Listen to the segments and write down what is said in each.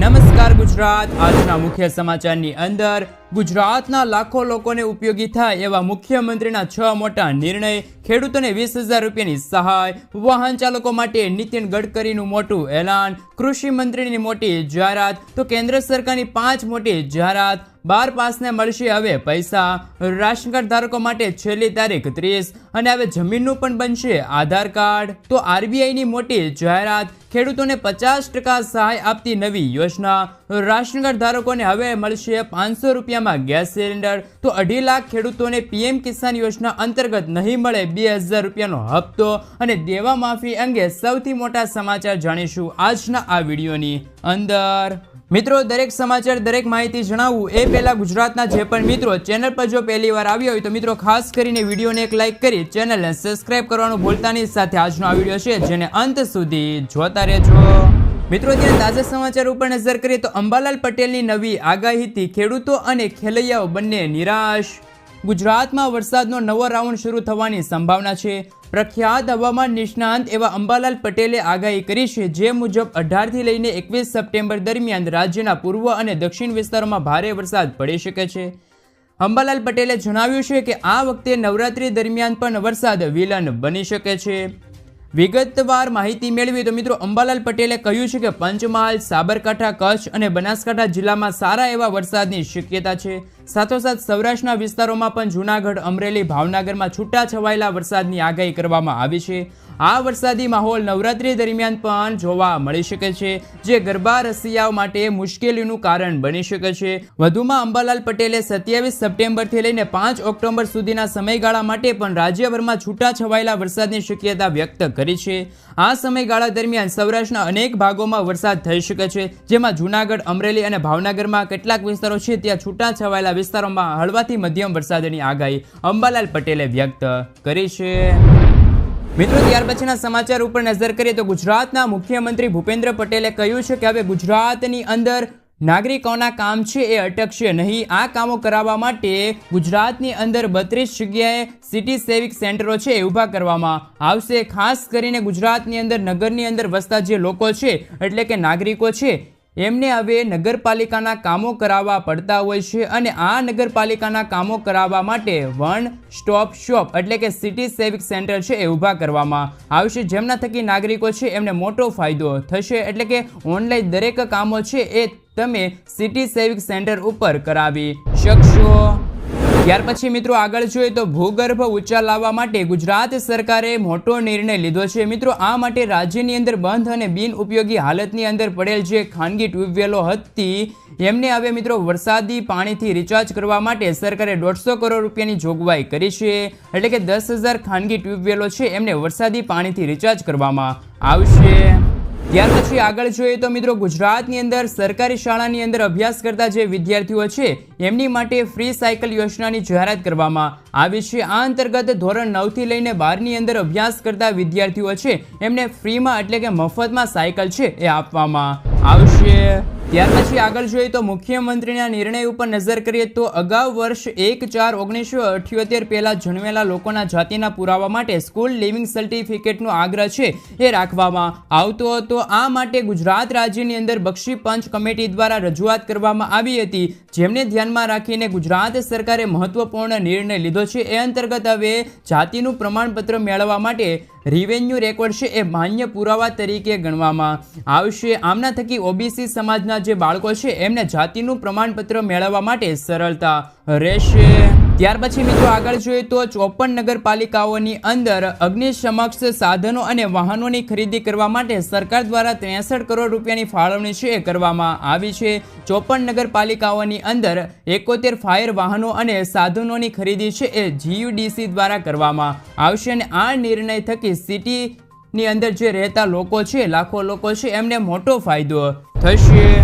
નમસ્કાર ગુજરાત. આજના મુખ્ય સમાચારની અંદર ગુજરાતના લાખો લોકોને ઉપયોગી થાય એવા મુખ્યમંત્રીના છ મોટા નિર્ણય, ખેડૂતોને વીસ હજાર રૂપિયાની સહાય, વાહન ચાલકો માટે નીતિન ગડકરીનું મોટું એલાન, કૃષિ મંત્રીની મોટી જાહેરાત, તો કેન્દ્ર સરકારની પાંચ મોટી જાહેરાત, બાર પાસને મળશે હવે પૈસા, રાશન કાર્ડ ધારકો માટે છેલ્લી તારીખ ત્રીસ, અને હવે જમીનનું પણ બનશે આધાર કાર્ડ. તો આરબીઆઈની મોટી જાહેરાત, ખેડૂતોને પચાસ ટકા સહાય આપતી નવી યોજના રાશન કાર્ડ ધારકોને હવે મળશે પાંચસો રૂપિયામાં ગેસ સિલિન્ડર. તો અઢી લાખ ખેડૂતોને પીએમ કિસાન યોજના અંતર્ગત નહીં મળે બે હજાર રૂપિયાનો હપ્તો. અને દેવા માફી અંગે સૌથી મોટા સમાચાર જાણીશું આજના આ વિડીયોની અંદર. મિત્રો, દરેક સમાચાર, દરેક માહિતી જણાવવું એ પહેલાં ગુજરાતના જે પણ મિત્રો ચેનલ પર જો પહેલી વાર આવ્યો હોય તો મિત્રો, ખાસ કરીને વિડીયોને એક લાઇક કરી ચેનલને સબસ્ક્રાઇબ કરવાનું ભૂલતાની સાથે આજનો આ વીડિયો છે જેને અંત સુધી જોતા રહેજો. મિત્રો ત્યાં તાજા સમાચાર ઉપર નજર કરીએ તો અંબાલાલ પટેલની નવી આગાહીથી ખેડૂતો અને ખેલૈયાઓ બંને નિરાશ. ગુજરાતમાં વરસાદનો નવો રાઉન્ડ શરૂ થવાની સંભાવના છે. પ્રખ્યાત હવામાન નિષ્ણાંત એવા અંબાલાલ પટેલે આગાહી કરી છે, જે મુજબ અઢારથી લઈને એકવીસ સપ્ટેમ્બર દરમિયાન રાજ્યના પૂર્વ અને દક્ષિણ વિસ્તારોમાં ભારે વરસાદ પડી શકે છે. અંબાલાલ પટેલે જણાવ્યું છે કે આ વખતે નવરાત્રી દરમિયાન પણ વરસાદ વિલન બની શકે છે. વિગતવાર માહિતી મેળવી તો મિત્રો અંબાલાલ પટેલે કહ્યું છે કે પંચમહાલ, સાબરકાંઠા, કચ્છ અને બનાસકાંઠા જિલ્લામાં સારા એવા વરસાદની શક્યતા છે. સાથોસાથ સૌરાષ્ટ્રના વિસ્તારોમાં પણ જૂનાગઢ, અમરેલી, ભાવનગરમાં છૂટા છવાયેલા વરસાદની આગાહી કરવામાં આવી છે. આ વરસાદી માહોલ નવરાત્રી દરમિયાન પણ જોવા મળી શકે છે, જે ગરબા રસિયાઓ માટે મુશ્કેલીનું કારણ બની શકે છે. વધુમાં અંબાલાલ પટેલે સત્યાવીસ સપ્ટેમ્બરથી લઈને પાંચ ઓક્ટોબર સુધીના સમયગાળા માટે પણ રાજ્યભરમાં છૂટા છવાયેલા વરસાદની શક્યતા વ્યક્ત કરી છે. આ સમયગાળા દરમિયાન સૌરાષ્ટ્રના અનેક ભાગોમાં વરસાદ થઈ શકે છે, જેમાં જૂનાગઢ, અમરેલી અને ભાવનગરમાં કેટલાક વિસ્તારો છે, ત્યાં છૂટા છવાયેલા વિસ્તારોમાં હળવાથી મધ્યમ વરસાદની આગાહી અંબાલાલ પટેલે વ્યક્ત કરી છે. મિત્રો, ત્યાર પછીના સમાચાર ઉપર નજર કરીએ તો ગુજરાતના મુખ્યમંત્રી ભૂપેન્દ્ર પટેલે કહ્યું છે કે હવે ગુજરાતની અંદર નાગરિકોના કામ છે એ અટકશે નહીં. આ કામો કરાવવા માટે ગુજરાતની અંદર બત્રીસ જગ્યાએ સિટી સેવિક સેન્ટરો છે એ ઊભા કરવામાં આવશે. ખાસ કરીને ગુજરાતની અંદર, નગરની અંદર વસતા જે લોકો છે, એટલે કે નાગરિકો છે એમને હવે નગરપાલિકાના કામો કરાવવા પડતા હોય છે અને આ નગરપાલિકાના કામો કરાવવા માટે વન સ્ટોપ શોપ એટલે કે સિટી સેવિક સેન્ટર છે એ ઊભા કરવામાં આવશે જેમના થકી નાગરિકો છે એમને મોટો ફાયદો થશે એટલે કે ઓનલાઈન દરેક કામો છે એ તમે સિટી સેવિક સેન્ટર ઉપર કરાવી શકશો. ત્યાર પછી મિત્રો આગળ જોઈએ તો ભૂગર્ભ ઊંચા લાવવા માટે ગુજરાત સરકારે મોટો નિર્ણય લીધો છે. મિત્રો, આ માટે રાજ્યની અંદર બંધ અને બિન ઉપયોગી હાલતની અંદર પડેલ જે ખાનગી ટ્યુબવેલો હતી, એમને હવે મિત્રો વરસાદી પાણીથી રિચાર્જ કરવા માટે સરકારે દોઢસો કરોડ રૂપિયાની જોગવાઈ કરી છે. એટલે કે દસ ખાનગી ટ્યુબવેલો છે, એમને વરસાદી પાણીથી રિચાર્જ કરવામાં આવશે. ત્યાર પછી આગળ જોઈએ તો મિત્રો ગુજરાતની અંદર સરકારી શાળાની અંદર અભ્યાસ કરતા જે વિદ્યાર્થીઓ છે, એમની માટે ફ્રી સાયકલ યોજનાની જાહેરાત કરવામાં આવી છે. આ અંતર્ગત ધોરણ નવથી લઈને બારની અંદર અભ્યાસ કરતા વિદ્યાર્થીઓ છે, એમને ફ્રીમાં એટલે કે મફતમાં સાયકલ છે એ આપવામાં આવશે. ત્યાર પછી આગળ જોઈએ તો મુખ્યમંત્રીના નિર્ણય ઉપર નજર કરીએ તો અગાઉ વર્ષ એક ચાર ઓગણીસો અઠ્યોતેર પહેલાં જન્મેલા લોકોના જાતિના પુરાવા માટે સ્કૂલ લિવિંગ સર્ટિફિકેટનો આગ્રહ છે એ રાખવામાં આવતો હતો. આ માટે ગુજરાત રાજ્યની અંદર બક્ષી પંચ કમિટી દ્વારા રજૂઆત કરવામાં આવી હતી. જેમને ધ્યાનમાં રાખીને ગુજરાત સરકારે મહત્વપૂર્ણ નિર્ણય લીધો છે. એ અંતર્ગત હવે જાતિનું પ્રમાણપત્ર મેળવવા માટે રિવેન્યુ રેકોર્ડ છે એ માન્ય પુરાવા તરીકે ગણવામાં આવશે. આમના થકી ઓબીસી સમાજના જે બાળકો છે, એમને જાતિનું પ્રમાણપત્ર મેળવવા માટે સરળતા રહેશે. ત્યાર પછી મિત્રો આગળ જોઈએ તો ચોપન નગરપાલિકાઓની અંદર અગ્નિશમક્ષ સાધનો અને વાહનોની ખરીદી કરવા માટે સરકાર દ્વારા ત્રેસઠ કરોડ રૂપિયાની ફાળવણી છે કરવામાં આવી છે. ચોપન નગરપાલિકાઓની અંદર એકોતેર ફાયર વાહનો અને સાધનોની ખરીદી છે એ જીયુડીસી દ્વારા કરવામાં આવશે અને આ નિર્ણય થકી સિટીની અંદર જે રહેતા લોકો છે, લાખો લોકો છે, એમને મોટો ફાયદો થશે.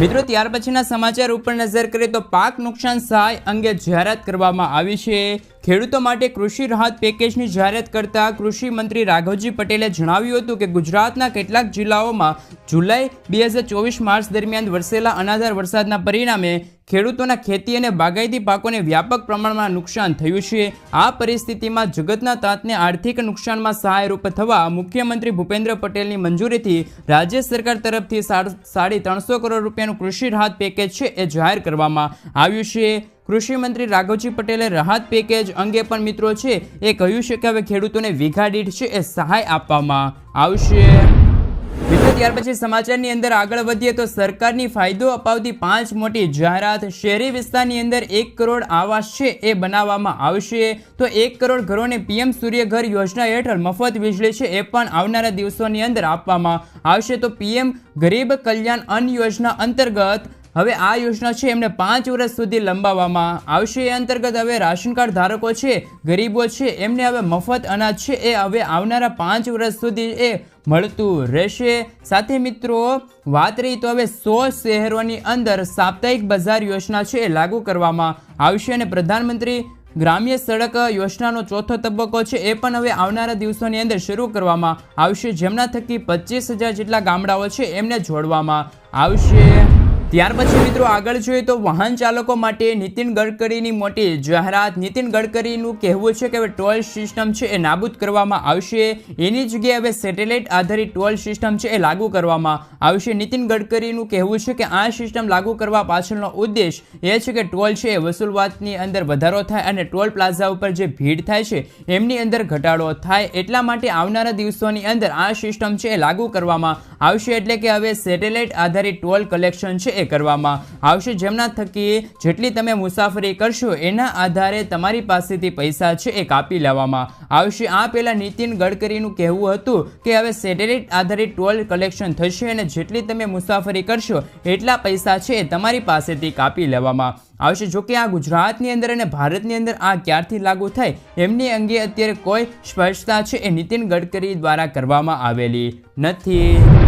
મિત્રો, ત્યાર પછીના સમાચાર ઉપર નજર કરીએ તો પાક નુકસાન સહાય અંગે જાહેરાત કરવામાં આવી છે. ખેડૂતો માટે કૃષિ રાહત પેકેજની જાહેરાત કરતા કૃષિ મંત્રી રાઘવજી પટેલે જણાવ્યું હતું કે ગુજરાતના કેટલાક જિલ્લાઓમાં જુલાઈ બે હજાર ચોવીસ માર્ચ દરમિયાન વરસેલા અનાધાર વરસાદના પરિણામે ખેડૂતોના ખેતી અને બાગાયતી પાકોને વ્યાપક પ્રમાણમાં નુકસાન થયું છે. આ પરિસ્થિતિમાં જગતના તાતને આર્થિક નુકસાનમાં સહાયરૂપ થવા મુખ્યમંત્રી ભૂપેન્દ્ર પટેલની મંજૂરીથી રાજ્ય સરકાર તરફથી સાડ- ત્રણસો કરોડ રૂપિયાનું કૃષિ રાહત પેકેજ છે એ જાહેર કરવામાં આવ્યું છે. કૃષિ મંત્રી રાઘવજી પટેલે રાહત પેકેજ અંગે પણ મિત્રો છે, એ કહ્યું છે કે હવે ખેડૂતોને વીઘા દીઠ છે, એ સહાય આપવામાં આવશે. મિત્રો, ત્યાર પછી સમાચારની અંદર આગળ વધીએ તો સરકારની ફાયદો અપાવતી પાંચ મોટી જાહેરાત શહેરી વિસ્તારની અંદર એક કરોડ આવાસ છે, એ બનાવવામાં આવશે. તો એક કરોડ ઘરોને પીએમ સૂર્યઘર યોજના હેઠળ મફત વીજળી છે, એ પણ આવનારા દિવસોની અંદર આપવામાં આવશે. તો પીએમ ગરીબ કલ્યાણ અન્ન યોજના અંતર્ગત હવે આ યોજના છે એમને પાંચ વર્ષ સુધી લંબાવવામાં આવશે. એ અંતર્ગત હવે રાશન કાર્ડ ધારકો છે, ગરીબો છે, એમને હવે મફત અનાજ છે, એ હવે આવનારા પાંચ વર્ષ સુધી એ મળતું રહેશે. સાથે મિત્રો, વાત રહી તો હવે સો શહેરોની અંદર સાપ્તાહિક બજાર યોજના છે એ લાગુ કરવામાં આવશે અને પ્રધાનમંત્રી ગ્રામ્ય સડક યોજનાનો ચોથો તબક્કો છે એ પણ હવે આવનારા દિવસોની અંદર શરૂ કરવામાં આવશે. જેમના થકી પચીસ હજાર જેટલા ગામડાઓ છે એમને જોડવામાં આવશે. ત્યાર પછી મિત્રો આગળ જોઈએ તો વાહન ચાલકો માટે નીતિન ગડકરીની મોટી જાહેરાત. નીતિન ગડકરીનું કહેવું છે કે હવે ટોલ સિસ્ટમ છે એ નાબૂદ કરવામાં આવશે. એની જગ્યાએ હવે સેટેલાઇટ આધારિત ટોલ સિસ્ટમ છે એ લાગુ કરવામાં આવશે. નીતિન ગડકરીનું કહેવું છે કે આ સિસ્ટમ લાગુ કરવા પાછળનો ઉદ્દેશ એ છે કે ટોલ છે એ વસૂલવાતની અંદર વધારો થાય અને ટોલ પ્લાઝા ઉપર જે ભીડ થાય છે એમની અંદર ઘટાડો થાય. એટલા માટે આવનારા દિવસોની અંદર આ સિસ્ટમ છે એ લાગુ કરવામાં આવશે. એટલે કે હવે સેટેલાઇટ આધારિત ટોલ કલેક્શન છે એ કરવામાં આવશે. જેમના થકી જેટલી તમે મુસાફરી કરશો, એના આધારે તમારી પાસેથી પૈસા છે એ કાપી લેવામાં આવશે. આ પહેલાં નીતિન ગડકરીનું કહેવું હતું કે હવે સેટેલાઇટ આધારિત ટોલ કલેક્શન થશે અને જેટલી તમે મુસાફરી કરશો, એટલા પૈસા છે એ તમારી પાસેથી કાપી લેવામાં આવશે. જોકે આ ગુજરાતની અંદર અને ભારતની અંદર આ ક્યારથી લાગુ થાય, એમની અંગે અત્યારે કોઈ સ્પષ્ટતા છે એ નીતિન ગડકરી દ્વારા કરવામાં આવેલી નથી.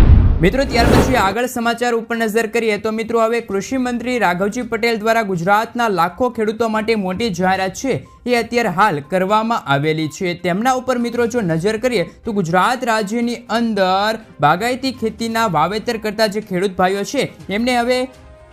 મિત્રો, ત્યાર પછી આગળ સમાચાર ઉપર નજર કરીએ તો મિત્રો, હવે કૃષિ મંત્રી રાઘવજી પટેલ દ્વારા ગુજરાતના લાખો ખેડૂતો માટે મોટી જાહેરાત છે એ અત્યારે હાલ કરવામાં આવેલી છે. તેમના ઉપર મિત્રો, જો નજર કરીએ તો ગુજરાત રાજ્યની અંદર બાગાયતી ખેતીના વાવેતર કરતા જે ખેડૂત ભાઈઓ છે, એમને હવે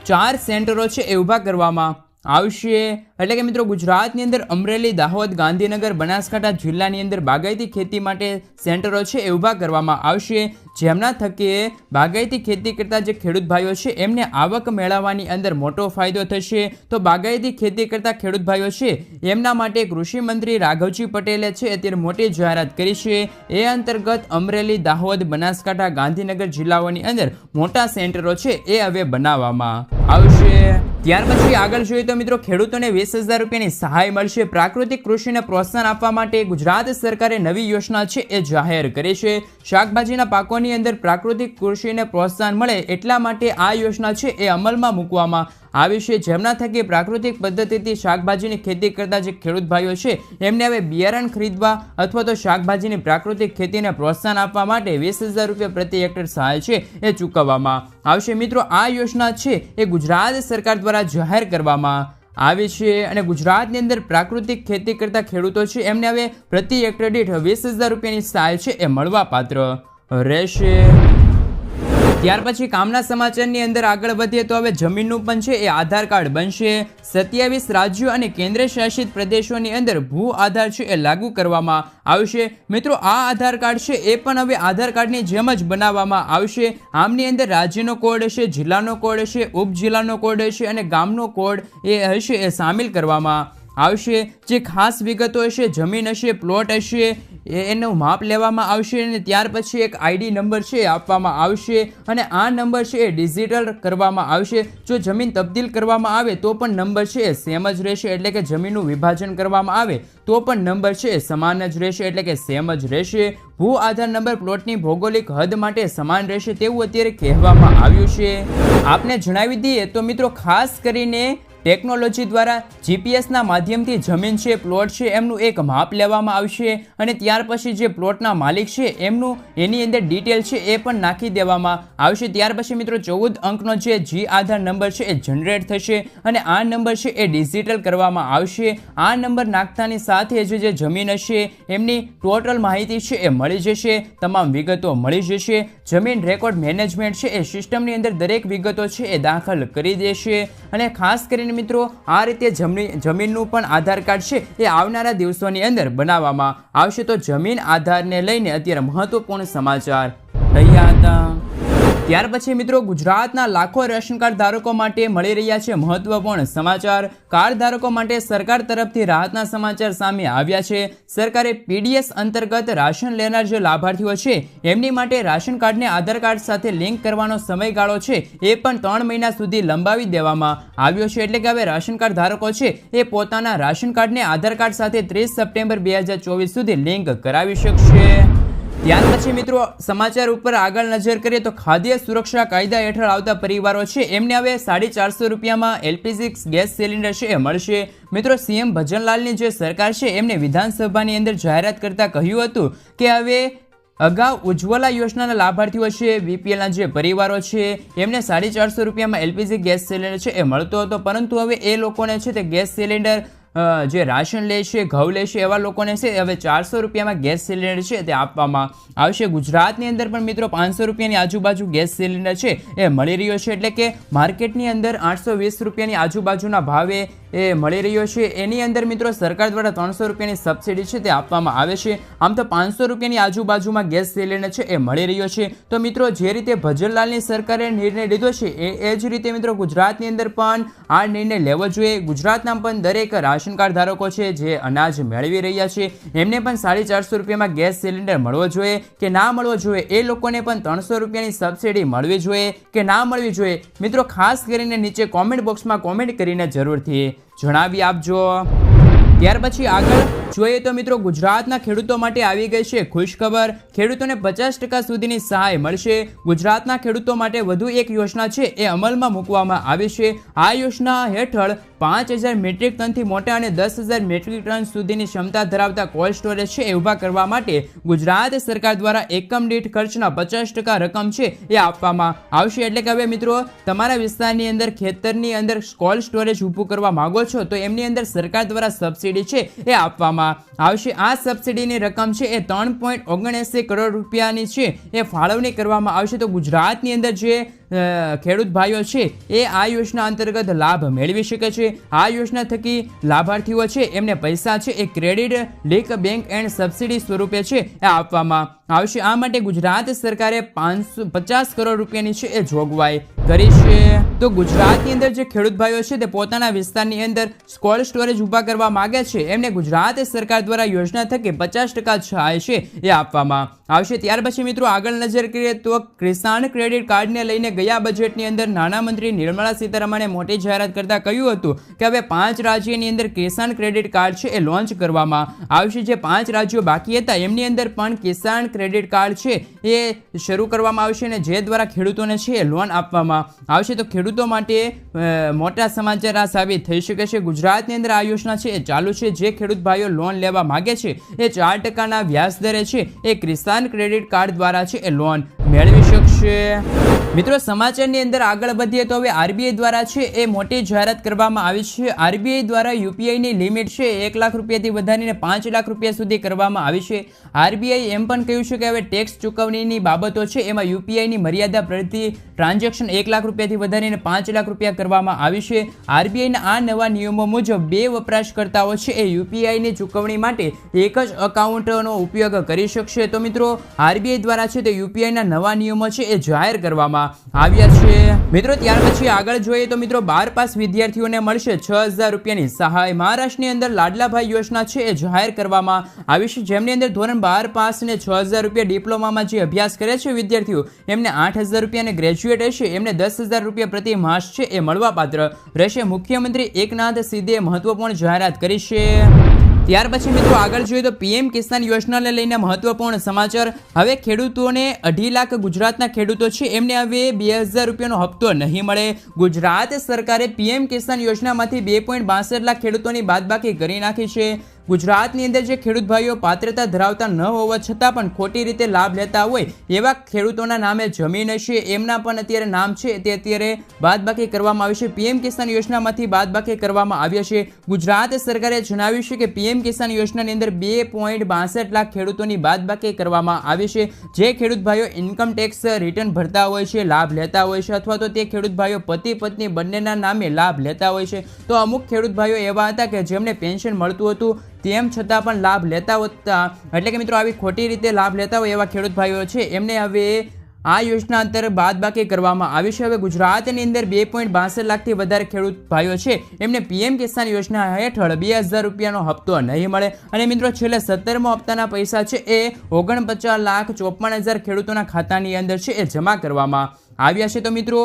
ચાર સેન્ટરો છે એ ઊભા કરવામાં આવશે. એટલે કે મિત્રો, ગુજરાતની અંદર અમરેલી, દાહોદ, ગાંધીનગર, બનાસકાંઠા જિલ્લાની અંદર બાગાયતી ખેતી માટે સેન્ટરો છે એ ઊભા કરવામાં આવશે. જેમના થકી બાગાયતી ખેતી કરતા જે ખેડૂત ભાઈઓ છે, એમને આવક મેળવવાની અંદર મોટો ફાયદો થશે. તો બાગાયતી ખેતી કરતા ખેડૂત ભાઈઓ છે, એમના માટે કૃષિ મંત્રી રાઘવજી પટેલે છે, અત્યારે મોટી જાહેરાત કરી છે. એ અંતર્ગત અમરેલી, દાહોદ, બનાસકાંઠા, ગાંધીનગર જિલ્લાઓની અંદર મોટા સેન્ટરો છે એ હવે બનાવવામાં આવશે. ત્યાર પછી આગળ જોઈએ તો મિત્રો, ખેડૂતોને વીસ હજાર રૂપિયાની સહાય મળશે. પ્રાકૃતિક કૃષિને પ્રોત્સાહન આપવા માટે ગુજરાત સરકારે નવી યોજના છે એ જાહેર કરી છે. શાકભાજીના પાકોની અંદર પ્રાકૃતિક કૃષિને પ્રોત્સાહન મળે એટલા માટે આ યોજના છે એ અમલમાં મૂકવામાં આવી છે જેમના થકી પ્રાકૃતિક પદ્ધતિથી શાકભાજીની ખેતી કરતા જે ખેડૂત ભાઈઓ છે, એમને હવે બિયારણ ખરીદવા અથવા તો શાકભાજીની પ્રાકૃતિક ખેતીને પ્રોત્સાહન આપવા માટે વીસ હજાર રૂપિયા પ્રતિ હેક્ટર સહાય છે એ ચૂકવવામાં આવશે. મિત્રો, આ યોજના છે એ ગુજરાત સરકાર દ્વારા જાહેર કરવામાં આવી છે અને ગુજરાતની અંદર પ્રાકૃતિક ખેતી કરતા ખેડૂતો છે, એમને હવે પ્રતિ હેક્ટર દીઠ વીસ હજાર રૂપિયાની સહાય છે એ મળવાપાત્ર રહેશે. ત્યાર પછી કામના સમાચારની અંદર આગળ વધીએ તો હવે જમીનનું પણ છે, એ આધાર કાર્ડ બનશે. સત્યાવીસ રાજ્યો અને કેન્દ્ર શાસિત પ્રદેશોની અંદર ભૂ આધાર છે, એ લાગુ કરવામાં આવશે. મિત્રો, આ આધાર કાર્ડ છે, એ પણ હવે આધાર કાર્ડની જેમ જ બનાવવામાં આવશે. આમની અંદર રાજ્યનો કોડ હશે, જિલ્લાનો કોડ હશે, ઉપજિલ્લાનો કોડ હશે અને ગામનો કોડ એ હશે, એ સામેલ કરવામાં આવશે. જે ખાસ વિગતો હશે, જમીન હશે, પ્લોટ હશે એનું માપ લેવામાં આવશે અને ત્યાર પછી એક આઈડી નંબર છે આપવામાં આવશે અને આ નંબર છે એ ડિજિટલ કરવામાં આવશે. જો જમીન તબદીલ કરવામાં આવે તો પણ નંબર છે એ સેમ જ રહેશે એટલે કે જમીનનું વિભાજન કરવામાં આવે તો પણ નંબર છે એ સમાન જ રહેશે એટલે કે સેમ જ રહેશે. ભૂ આધાર નંબર પ્લોટની ભૌગોલિક હદ માટે સમાન રહેશે તેવું અત્યારે કહેવામાં આવ્યું છે. આપને જણાવી દઈએ તો મિત્રો ખાસ કરીને ટેકનોલોજી દ્વારા જીપીએસના માધ્યમથી જમીન છે, પ્લોટ છે, એમનું એક માપ લેવામાં આવશે અને ત્યાર પછી જે પ્લોટના માલિક છે, એમનું એની અંદર ડિટેલ છે, એ પણ નાખી દેવામાં આવશે. ત્યાર પછી મિત્રો ચૌદ અંકનો જે જી આધાર નંબર છે, એ જનરેટ થશે અને આ નંબર છે, એ ડિજિટલ કરવામાં આવશે. આ નંબર નાખતાની સાથે જ જે જમીન હશે, એમની ટોટલ માહિતી છે, એ મળી જશે. તમામ વિગતો મળી જશે. જમીન રેકોર્ડ મેનેજમેન્ટ છે, એ સિસ્ટમની અંદર દરેક વિગતો છે, એ દાખલ કરી દેશે અને ખાસ કરીને મિત્રો, આ રીતે જમીન જમીનનું પણ આધાર કાર્ડ છે એ આવનારા દિવસોની અંદર બનાવવામાં આવશે. તો જમીન આધારને લઈને અત્યારે મહત્વપૂર્ણ સમાચાર રહ્યા હતા. ત્યાર પછી મિત્રો ગુજરાતના લાખો રેશન કાર્ડ ધારકો માટે મળી રહ્યા છે મહત્વપૂર્ણ સમાચાર. કાર્ડ ધારકો માટે સરકાર તરફથી રાહતના સમાચાર સામે આવ્યા છે. સરકારે પીડીએસ અંતર્ગત રાશન લેનાર જે લાભાર્થીઓ છે, એમની માટે રાશન કાર્ડને આધાર કાર્ડ સાથે લિંક કરવાનો સમયગાળો છે, એ પણ ત્રણ મહિના સુધી લંબાવી દેવામાં આવ્યો છે. એટલે કે હવે રાશન કાર્ડ ધારકો છે, એ પોતાના રાશન કાર્ડને આધાર કાર્ડ સાથે ત્રીસ સપ્ટેમ્બર બે સુધી લિંક કરાવી શકશે. ત્યાર પછી મિત્રો, સમાચાર ઉપર આગળ નજર કરીએ તો ખાદ્ય સુરક્ષા કાયદા હેઠળ આવતા પરિવારો છે, એમને હવે સાડી ચારસો રૂપિયામાં એલપીજી ગેસ સિલિન્ડર છે, એ મળશે. મિત્રો સીએમ ભજનલાલની જે સરકાર છે, એમને વિધાનસભાની અંદર જાહેરાત કરતા કહ્યું હતું કે હવે અગાઉ ઉજ્જવલા યોજનાના લાભાર્થીઓ છે બીપીએલના જે પરિવારો છે, એમને સાડી ચારસો રૂપિયામાં એલપીજી ગેસ સિલિન્ડર છે, એ મળતો હતો. પરંતુ હવે એ લોકોને છે તે ગેસ સિલિન્ડર જે રાશન લે છે, ઘઉં લે છે, એવા લોકોને છે, હવે ચારસો રૂપિયામાં ગેસ સિલિન્ડર છે તે આપવામાં આવશે. ગુજરાતની અંદર પણ મિત્રો પાંચસો રૂપિયાની આજુબાજુ ગેસ સિલિન્ડર છે, એ મળી રહ્યો છે. એટલે કે માર્કેટની અંદર આઠસો વીસ રૂપિયાની આજુબાજુના ભાવે એ મળી રહ્યો છે. એની અંદર મિત્રો સરકાર દ્વારા ત્રણસો રૂપિયાની સબસિડી છે તે આપવામાં આવે છે. આમ તો પાંચસો રૂપિયાની આજુબાજુમાં ગેસ સિલિન્ડર છે એ મળી રહ્યો છે. તો મિત્રો જે રીતે ભજનલાલની સરકારે નિર્ણય લીધો છે એ એ જ રીતે મિત્રો ગુજરાતની અંદર પણ આ નિર્ણય લેવો જોઈએ. ગુજરાતના પણ દરેક રાશન કાર્ડ ધારકો છે જે અનાજ મેળવી રહ્યા છે. એમને પણ સાડી ચારસો રૂપિયામાં ગેસ સિલિન્ડર મળવો જોઈએ કે ના મળવો જોઈએ? એ લોકોને પણ ત્રણસો રૂપિયાની સબસિડી મળવી જોઈએ કે ના મળવી જોઈએ? મિત્રો ખાસ કરીને નીચે કોમેન્ટ બોક્સમાં કોમેન્ટ કરીને જરૂરથી જણાવી આપજો. ત્યાર પછી આગળ જોઈએ તો મિત્રો ગુજરાતના ખેડૂતો માટે આવી ગઈ છે ખુશખબર. ખેડૂતોને પચાસ ટકા સુધીની સહાય મળશે. ગુજરાતના ખેડૂતો માટે વધુ એક યોજના છે એ અમલમાં મૂકવામાં આવી છે. આ યોજના હેઠળ પાંચ હજાર મેટ્રિક ટનથી મોટા અને દસ હજાર મેટ્રિક ટન સુધીની ક્ષમતા ધરાવતા કોલ્ડ સ્ટોરેજ છે એ ઊભા કરવા માટે ગુજરાત સરકાર દ્વારા એકમ દીઠ ખર્ચના પચાસ ટકા રકમ છે એ આપવામાં આવશે. એટલે કે હવે મિત્રો, તમારા વિસ્તારની અંદર, ખેતરની અંદર કોલ્ડ સ્ટોરેજ ઊભું કરવા માગો છો, તો એમની અંદર સરકાર દ્વારા સબસિડી છે એ આપવામાં આવશે. આ સબસિડીની રકમ છે એ ત્રણ પોઈન્ટ ઓગણએંસી કરોડ રૂપિયાની છે, એ ફાળવણી કરવામાં આવશે. તો ગુજરાતની અંદર જે ખેડૂત ભાઈઓ છે, એ આ યોજના અંતર્ગત લાભ મેળવી શકે છે. આ યોજના થકી લાભાર્થીઓ છે, એમને પૈસા છે, એ credit, link bank and subsidy સ્વરૂપે છે, એ આપવામાં આવશે. આ માટે ગુજરાત સરકારે પાંચસો પચાસ કરોડ રૂપિયાની છે, એ જોગવાઈ કરી છે. તો ગુજરાતની અંદર જે ખેડૂત ભાઈઓ છે તે પોતાના વિસ્તારની અંદર કોલ્ડ સ્ટોરેજ ઊભા કરવા માગે છે. એમને ગુજરાત સરકાર દ્વારા યોજના થકી પચાસ ટકા સહાય છે એ આપવામાં આવશે. ત્યાર પછી મિત્રો આગળ નજર કરીએ તો કિસાન ક્રેડિટ કાર્ડને લઈને ગયા બજેટની અંદર નાણામંત્રી નિર્મલા સીતારમણે મોટી જાહેરાત કરતા કહ્યું હતું કે હવે પાંચ રાજ્યની અંદર કિસાન ક્રેડિટ કાર્ડ છે એ લોન્ચ કરવામાં આવશે. જે પાંચ રાજ્યો બાકી હતા એમની અંદર પણ કિસાન ક્રેડિટ કાર્ડ છે એ શરૂ કરવામાં આવશે અને જે દ્વારા ખેડૂતોને છે એ લોન આપવામાં આવશે તો ખેડૂતો માટે મોટા સમાચાર આ સાબિત થઈ શકે છે. ગુજરાતની અંદર આ યોજના છે, એ ચાલુ છે. જે ખેડૂત ભાઈઓ લોન લેવા માગે છે, એ ચાર ટકાના વ્યાજ દરે છે. એ કિસાન ક્રેડિટ કાર્ડ દ્વારા છે, એ લોન મેળવી શકશે. મિત્રો, સમાચારની અંદર આગળ વધીએ તો હવે આરબીઆઈ દ્વારા છે એ મોટી જાહેરાત કરવામાં આવી છે. આરબીઆઈ દ્વારા યુપીઆઈની લિમિટ છે એક લાખ રૂપિયાથી વધારીને પાંચ લાખ રૂપિયા સુધી કરવામાં આવી છે. આરબીઆઈ એમ પણ કહ્યું છે કે હવે ટેક્સ ચૂકવણીની બાબતો છે, એમાં યુપીઆઈની મર્યાદા પ્રતિ ટ્રાન્ઝેક્શન એક લાખ રૂપિયાથી વધારીને પાંચ લાખ રૂપિયા કરવામાં આવી છે. આરબીઆઈના આ નવા નિયમો મુજબ બે વપરાશકર્તાઓ છે એ યુપીઆઈની ચૂકવણી માટે એક જ અકાઉન્ટનો ઉપયોગ કરી શકશે. તો મિત્રો, આરબીઆઈ દ્વારા છે તે યુપીઆઈના નવા નિયમો છે એ જાહેર કરવામાં આવ્યા છે. મિત્રો, ત્યાર પછી આગળ જોઈએ તો મિત્રો, બાર પાસ વિદ્યાર્થીઓને મળશે છ હજાર રૂપિયાની સહાય. મહારાષ્ટ્રની અંદર લાડલાભાઈ યોજના છે એ જાહેર કરવામાં આવી છે. જેમની અંદર ધોરણ બાર પાસ ને છ હજાર રૂપિયા ડિપ્લોમામાં જે અભ્યાસ કરે છે વિદ્યાર્થીઓ, એમને આઠ હજાર રૂપિયા અને ગ્રેજ્યુએટ હશે. એમને દસ હજાર રૂપિયા પ્રતિ માસ છે એ મળવાપાત્ર રહેશે. મુખ્યમંત્રી એકનાથ સિદ્ધે મહત્વપૂર્ણ જાહેરાત કરી છે. ત્યાર પછી મિત્રો આગળ જોઈએ તો પીએમ કિસાન યોજનાને લઈને મહત્વપૂર્ણ સમાચાર. હવે ખેડૂતોને અઢી લાખ ગુજરાતના ખેડૂતો છે, એમને હવે બે હજાર રૂપિયાનો હપ્તો નહીં મળે. ગુજરાત સરકારે પીએમ કિસાન યોજનામાંથી બે પોઈન્ટ બાસઠ લાખ ખેડૂતોની બાદબાકી કરી નાખી છે. ગુજરાતની અંદર જે ખેડૂત ભાઈઓ પાત્રતા ધરાવતા ન હોવા છતાં પણ ખોટી રીતે લાભ લેતા હોય એવા ખેડૂતોના નામે જમીન હશે, એમના પણ અત્યારે નામ છે, તે અત્યારે બાદબાકી કરવામાં આવી છે. પીએમ કિસાન યોજનામાંથી બાદબાકી કરવામાં આવ્યા છે ગુજરાત સરકારે જણાવ્યું છે કે પીએમ કિસાન યોજનાની અંદર બે પોઈન્ટ બાસઠ લાખ ખેડૂતોની બાદબાકી કરવામાં આવી છે. જે ખેડૂત ભાઈઓ ઇન્કમ ટેક્સ રિટર્ન ભરતા હોય છે, લાભ લેતા હોય છે અથવા તો તે ખેડૂત ભાઈઓ પતિ પત્ની બંનેના નામે લાભ લેતા હોય છે. તો અમુક ખેડૂત ભાઈઓ એવા હતા કે જેમને પેન્શન મળતું હતું તેમ છતાં પણ લાભ લેતા હોતા. એટલે કે મિત્રો, આવી ખોટી રીતે લાભ લેતા હોય એવા ખેડૂત ભાઈઓ છે, એમને હવે આ યોજના અંતર બાદબાકી કરવામાં આવી છે. હવે ગુજરાતની અંદર બે પોઈન્ટ બાસઠ લાખથી વધારે ખેડૂત ભાઈઓ છે. એમને પીએમ કિસાન યોજના હેઠળ બે હજાર રૂપિયાનો હપ્તો નહીં મળે. અને મિત્રો, છેલ્લે સત્તરમો હપ્તાના પૈસા છે એ ઓગણપચાસ લાખ ચોપન હજાર ખેડૂતોના ખાતાની અંદર છે, એ જમા કરવામાં આવ્યા છે. તો મિત્રો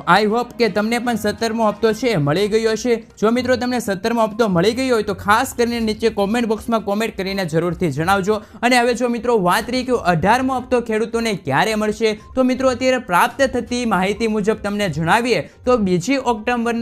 આઈ હોપ કે તમને પણ સત્તરમો હપ્તો છે, મળી ગયો હશે જો મિત્રો તમને સત્તરમો હપ્તો મળી ગયો હોય તો ખાસ કરીને નીચે કોમેન્ટ બોક્સમાં કોમેન્ટ કરીને જરૂરથી જણાવજો. અને હવે જો મિત્રો વાત રહી કે અઢારમો હપ્તો ખેડૂતોને ક્યારે મળશે, તો મિત્રો અત્યારે પ્રાપ્ત થતી માહિતી મુજબ તમને જણાવીએ. તો બીજી ઓક્ટોબરના